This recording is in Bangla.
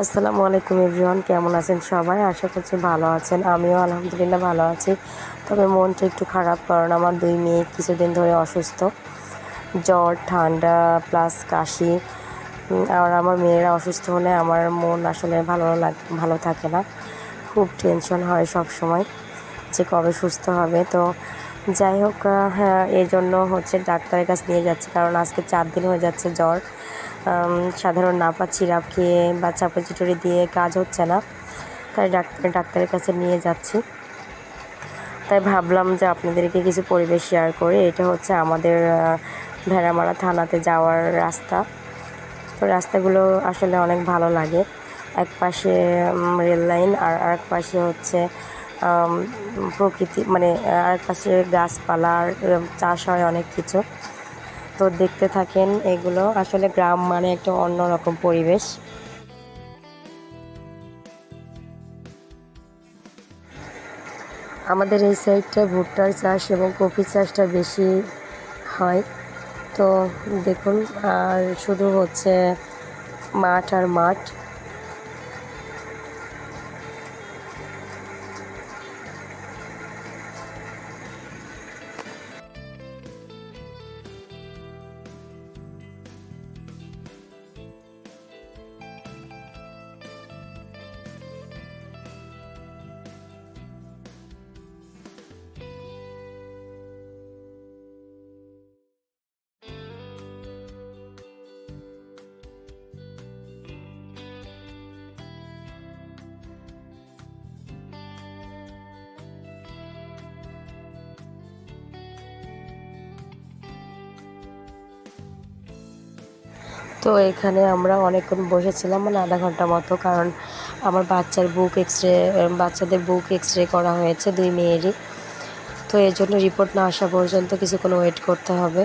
আসসালামু আলাইকুম এভরিওয়ান, কেমন আছেন সবাই? আশা করছি ভালো আছেন। আমিও আলহামদুলিল্লাহ ভালো আছি। তবে মনটা একটু খারাপ, কারণ আমার দুই মেয়ে কিছুদিন ধরে অসুস্থ। জ্বর, ঠান্ডা প্লাস কাশি। আর আমার মেয়েরা অসুস্থ হলে আমার মন আসলে ভালো লাগ, ভালো থাকে না। খুব টেনশন হয় সব সময় যে কবে সুস্থ হবে। তো যাই হোক হ্যাঁ এই জন্য হচ্ছে ডাক্তারের কাছে নিয়ে যাচ্ছে, কারণ আজকে চার দিন হয়ে যাচ্ছে জ্বর। সাধারণ নাপা সিরাপ খেয়ে বা চাপা চিটুরি দিয়ে কাজ হচ্ছে না। তাই ডাক্তার ডাক্তারের কাছে নিয়ে যাচ্ছি। তাই ভাবলাম যে আপনাদেরকে কিছু পরিবেশ শেয়ার করে। এটা হচ্ছে আমাদের ভেড়ামারা থানাতে যাওয়ার রাস্তা। তো রাস্তাগুলো আসলে অনেক ভালো লাগে। এক পাশে রেল লাইন আর আরেক পাশে হচ্ছে প্রকৃতি মানে আরেক পাশে গাছপালা আর চাষ হয় অনেক কিছু। তো দেখতে থাকেন এগুলো। আসলে গ্রাম মানে একটা অন্যরকম পরিবেশ। আমাদের এই সাইডটা ভুট্টার চাষ এবং কফি চাষটা বেশি হয়। তো দেখুন, আর শুধু হচ্ছে মাঠ আর মাঠ। তো এখানে আমরা অনেকক্ষণ বসেছিলাম মানে আধা ঘণ্টা মতো, কারণ আমার বাচ্চার বুক এক্স রে বাচ্চাদের বুক এক্স রে করা হয়েছে দুই মেয়েরই। তো এর জন্য রিপোর্ট না আসা পর্যন্ত কিছুক্ষণ ওয়েট করতে হবে।